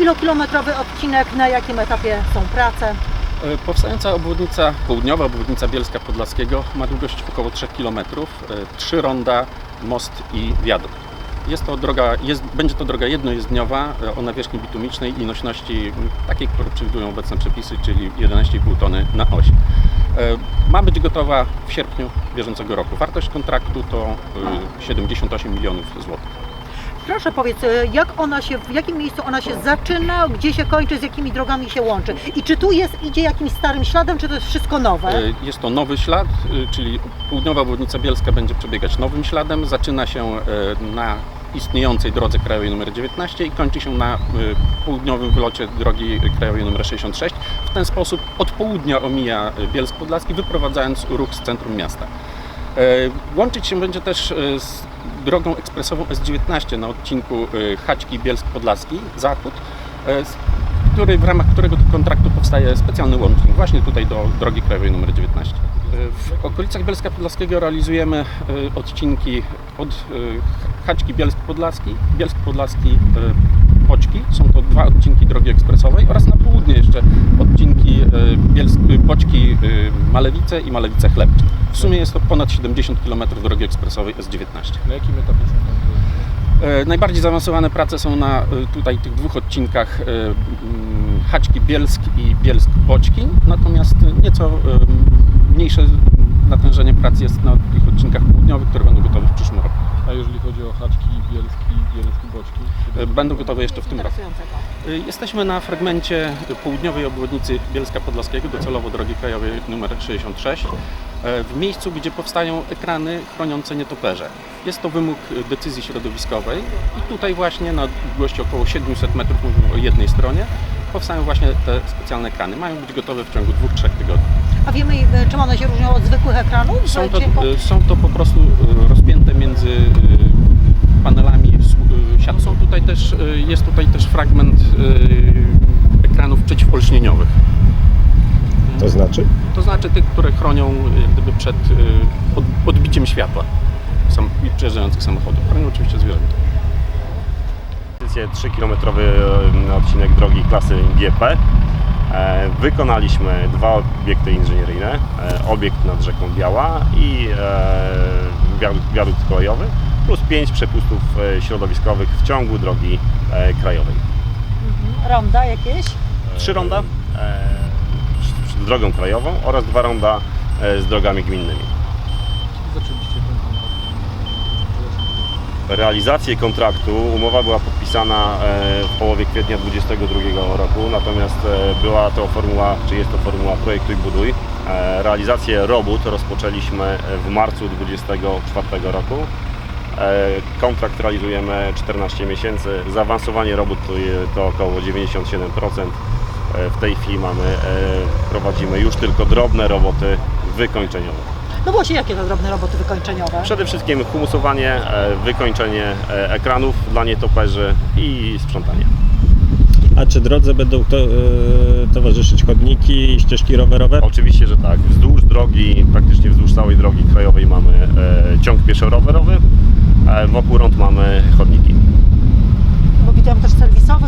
ilokilometrowy odcinek, na jakim etapie są prace? E, Powstająca obwodnica, południowa obwodnica Bielska Podlaskiego ma długość około 3 km, trzy ronda, most i wiadukt. Jest to droga, jest, będzie to droga jednojezdniowa e, o nawierzchni bitumicznej i nośności takiej, które przewidują obecne przepisy, czyli 11,5 tony na oś. E, Ma być gotowa w sierpniu bieżącego roku. Wartość kontraktu to e, 78 milionów złotych. Proszę powiedz, e, jak ona się, w jakim miejscu ona się zaczyna, gdzie się kończy, z jakimi drogami się łączy? I czy tu jest, idzie jakimś starym śladem, czy to jest wszystko nowe? E, Jest to nowy ślad, y, czyli południowa obwodnica Bielska będzie przebiegać nowym śladem. Zaczyna się e, na istniejącej drodze krajowej nr 19 i kończy się na południowym wylocie drogi krajowej nr 66. W ten sposób od południa omija Bielsk Podlaski, wyprowadzając ruch z centrum miasta. E, Łączyć się będzie też e, z drogą ekspresową S19 na odcinku e, Haćki Bielsk Podlaski, Zachód, który, w ramach którego kontraktu powstaje specjalny łącznik właśnie tutaj do drogi krajowej nr 19. E, W okolicach Bielska Podlaskiego realizujemy odcinki od Haćki Bielsk Podlaski, Bielsk Podlaski Poćki. Są to dwa odcinki drogi ekspresowej oraz na południe jeszcze odcinki Bielsk, Poćki e, Malewice i Malewice Chlebcze. W sumie jest to ponad 70 km drogi ekspresowej S19. Na jakim etapie są tam E, Najbardziej zaawansowane prace są na e, tutaj tych dwóch odcinkach e, mm, Haćki Bielsk i Bielsk Boćki, natomiast nieco mniejsze natężenie prac jest na tych odcinkach południowych, które będą gotowe w przyszłym roku. A jeżeli chodzi o haczki, bielski, bielski, boczki? E, Będą gotowe jeszcze w tym roku. E, Jesteśmy na fragmencie południowej obwodnicy Bielska Podlaskiego, docelowo drogi krajowej nr 66, e, w miejscu, gdzie powstają ekrany chroniące nietoperze. Jest to wymóg decyzji środowiskowej i tutaj właśnie na długości około 700 metrów, mówimy o jednej stronie, powstają właśnie te specjalne ekrany. Mają być gotowe w ciągu 2-3 tygodni. A wiemy, e, czym one się różnią od zwykłych ekranów? Są to, e, są to po prostu e, rozpięte między panelami siat. Są tutaj też, jest tutaj też fragment ekranów przeciwolśnieniowych. To znaczy? To znaczy tych, które chronią jak gdyby przed od- odbiciem światła sam, przejeżdżających samochodów. Chronią oczywiście zwierzęta. Inwestycję 3-kilometrowy e, odcinek drogi klasy GP. E, Wykonaliśmy dwa obiekty inżynieryjne, e, obiekt nad rzeką Biała i e, wiadukt- wiadukt kolejowy, plus pięć przepustów e, środowiskowych w ciągu drogi e, krajowej. Ronda jakieś? Trzy ronda e, z- drogą krajową oraz dwa ronda e, z drogami gminnymi. Kiedy zaczęliście ten kontrakt? Realizację kontraktu. Umowa była podpisana e, w połowie kwietnia 2022 roku, natomiast e, była to formuła, czy jest to formuła projektuj buduj. E, Realizację robót rozpoczęliśmy w marcu 2024 roku. Kontrakt realizujemy 14 miesięcy. Zaawansowanie robót to, około 97%. E, W tej chwili mamy, prowadzimy już tylko drobne roboty wykończeniowe. No właśnie, jakie to drobne roboty wykończeniowe? Przede wszystkim humusowanie, e, wykończenie e, ekranów dla nietoperzy i sprzątanie. A czy drodze będą to, e, towarzyszyć chodniki, ścieżki rowerowe? Oczywiście, że tak. Wzdłuż drogi, praktycznie wzdłuż całej drogi krajowej mamy e, ciąg pieszo-rowerowy, e, wokół rąd mamy chodniki. Bo widziałam też serwisowych,